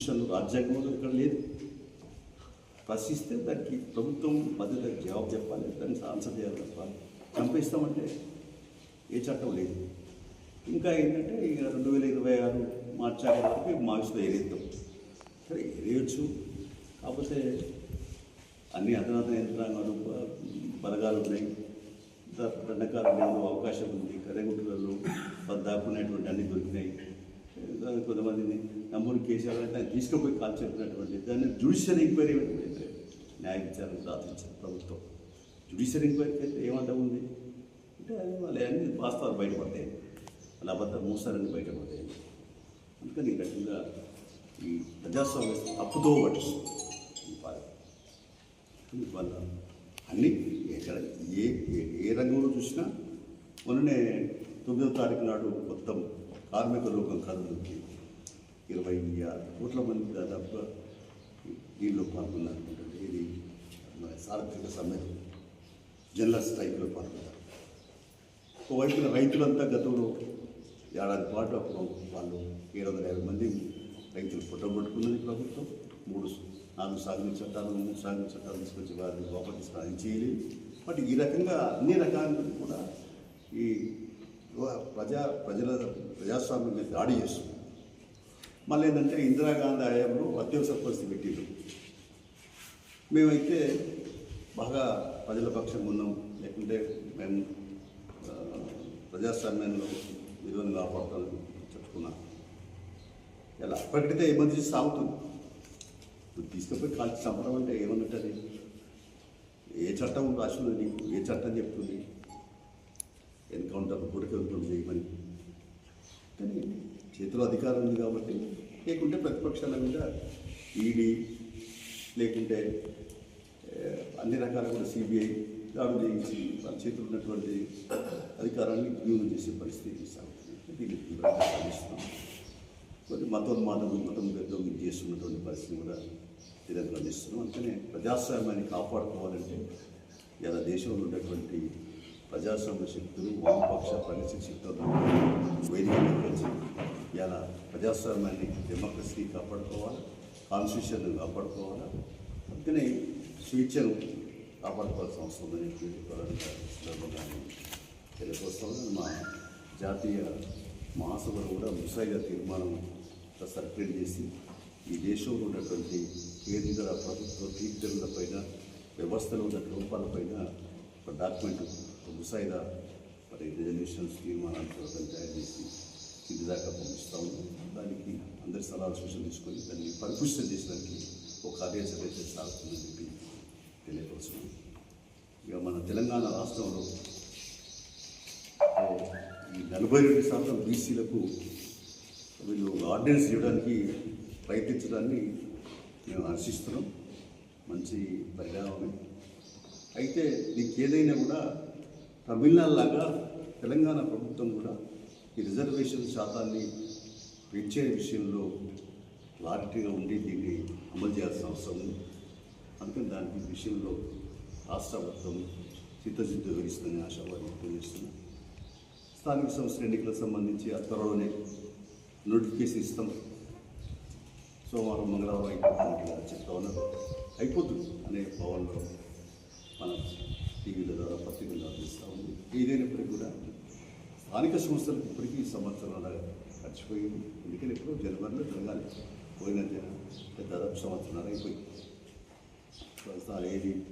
కాన్స్టిట్యూషన్లో రాజ్యాంగంలో ఇక్కడ లేదు. ప్రశ్నిస్తే దానికి ప్రభుత్వం మధ్య జవాబు చెప్పాలి దానికి ఆన్సర్ చేయాలి తప్ప చంపేస్తామంటే ఏ చట్టం లేదు. ఇంకా ఏంటంటే ఇక రెండు వేల ఇరవై ఆరు మార్చాక వరకు మావిస్తూ ఏరేద్దాం సరే ఏరేయచ్చు కాకపోతే అన్ని అధునాతన యంత్రాంగాలు బలగాలు ఉన్నాయి. దండకాలు అవకాశం ఉంది. కరెగుట్లలో దాక్కునేటువంటి అన్ని దొరికినాయి. కొంతమందిని నమ్మూరు కేసీఆర్ అంటే ఆయన తీసుకుపోయి కాల్ చెప్పినటువంటి దాన్ని జ్యుడిషియల్ ఎంక్వైరీ పెట్టలేదు న్యాయ విచారణ సాధించారు ప్రభుత్వం. జ్యుడిషియల్ ఎంక్వైరీకి అయితే ఏమంటా ఉంది? అంటే అది వాళ్ళు అన్ని వాస్తవాలు బయటపడతాయి. వాళ్ళ అబద్ధాలు మోసాలన్నీ బయటపడతాయి. అందుకని ఈ రకంగా ఈ ప్రజాస్వామ్య అప్పుతో పట్టిస్తుంది. వల్ల అన్ని ఎక్కడ ఏ ఏ- ఏ రంగంలో చూసినా మొన్ననే తొమ్మిదవ తారీఖు నాడు మొత్తం కార్మిక లోకం కదులుతుంది. ఇరవై ఆరు కోట్ల మంది దాదాపుగా దీనిలో పాల్గొన్నారు అనుకుంటుంది. ఇది మన సార్వత్రిక సమ్మెలో జనరల్ స్ట్రైక్లో పాల్గొన్నారు. ఒకవైపున రైతులంతా గతంలో ఏడాది పాటు అప్పుడు వాళ్ళు ఏడు వందల యాభై మంది రైతులు పుట్టగొట్టుకున్నది ప్రభుత్వం. మూడు నాలుగు సాగు చట్టాలు మూడు సాగు చట్టాలు తీసుకొచ్చి వారిని లోపల తీసుకుని చేయలేదు. బట్ ఈ రకంగా అన్ని రకాలను కూడా ఈ ప్రజా ప్రజల ప్రజాస్వామ్యం మీద దాడి చేస్తుంది. మళ్ళీ ఏంటంటే ఇందిరాగాంధీ హయాంలో అత్యవసర పరిస్థితి పెట్టిండ్రు. మేమైతే బాగా ప్రజల పక్షంగా ఉన్నాం. లేకుంటే మేము ప్రజాస్వామ్యంలో విలువను కాపాడుతామని చెప్పుకున్నాం. ఇలా అప్పటికైతే ఎమర్జెన్సీ సాగుతుంది. ఇప్పుడు తీసుకుపోయి కాల్చి చంపడం అంటే ఏమన్నట్టు ఏ చట్టం రాసింది నీకు? ఏ చట్టం చెప్తుంది? ఎన్కౌంటర్ గుడికెళ్తుంది చేయమని చేతిలో అధికారం ఉంది కాబట్టి లేకుంటే ప్రతిపక్షాల మీద ఈడీ లేకుంటే అన్ని రకాల కూడా సిబిఐ దాడు చేయించి వాళ్ళ చేతిలో ఉన్నటువంటి అధికారాన్ని వినియోగం చేసే పరిస్థితి సాగుతుంది దీన్ని తీవ్రంగా ఖండిస్తున్నాం కొన్ని మతోన్మాదం మతం పెద్ద చేస్తున్నటువంటి పరిస్థితి కూడా తీవ్రంగా అందిస్తున్నాం. అందుకనే ప్రజాస్వామ్యాన్ని కాపాడుకోవాలంటే ఇలా దేశంలో ఉన్నటువంటి ప్రజాస్వామ్య శక్తులు వామపక్ష పరిస్థితి శక్తులు ప్రజాస్వామ్యాన్ని డెమోక్రసీని కాపాడుకోవాలి కాన్స్టిట్యూషన్ కాపాడుకోవాలి? అందుకనే స్వేచ్ఛను కాపాడుకోవాల్సిన అవసరం ఉందని చెప్పి ప్రధానంగా సందర్భంగా తెలియకొస్తామని మా జాతీయ మహాసభలో కూడా ముసాయిదా తీర్మానం సర్క్యులేట్ చేసి ఈ దేశంలో ఉన్నటువంటి కేంద్ర ప్రభుత్వ తీర్థలపైన వ్యవస్థలో ఉన్న లోపాలపైన ఒక డాక్యుమెంట్ ముసాయిదా మరి రిజల్యూషన్స్ తీర్మానాలు తయారు చేసి కింది దాకా పంపిస్తా ఉన్నాం దానికి అందరి సలహాలు సూచనలు తీసుకొని దాన్ని పరిపుష్టం చేసడానికి ఒక కార్యాచరణ సాగుతుందని చెప్పి తెలియపరుస్తున్నాం ఇక మన తెలంగాణ రాష్ట్రంలో ఈ నలభై రెండు శాతం బీసీలకు వీళ్ళు ఆర్డినెన్స్ ఇవ్వడానికి ప్రయత్నించడాన్ని మేము హర్షిస్తున్నాం. మంచి పరిణామమే. అయితే దీనికి ఏదైనా కూడా తమిళనాడు లాగా తెలంగాణ ప్రభుత్వం కూడా ఈ రిజర్వేషన్ శాతాన్ని పెంచే విషయంలో క్లారిటీగా ఉండి దీన్ని అమలు చేయాల్సిన అవసరం ఉంది. అందుకని దాని విషయంలో రాష్ట్ర ప్రభుత్వం చిత్తశుద్ధి వహిస్తుందని ఆశావాదం తెలియజేస్తున్నాం స్థానిక సంస్థల ఎన్నికలకు సంబంధించి ఆ త్వరలోనే నోటిఫికేషన్ ఇస్తాం. సోమవారం మంగళవారం అయిపోతుంది చెప్తా ఉన్నారు. అయిపోతుంది అనే భావనలో మనం టీవీల ద్వారా పత్రికల ద్వారా ఇస్తూ ఉంది. ఏదైనప్పటికీ కూడా స్థానిక సంస్థలకు ఇప్పటికీ సంవత్సరాల మర్చిపోయింది ఎందుకని ఎప్పుడు? జనవరిలో జరగాలి. పోయిన జన దాదాపు సంవత్సరాలు అయిపోయింది. ప్రస్తుతాలు ఏది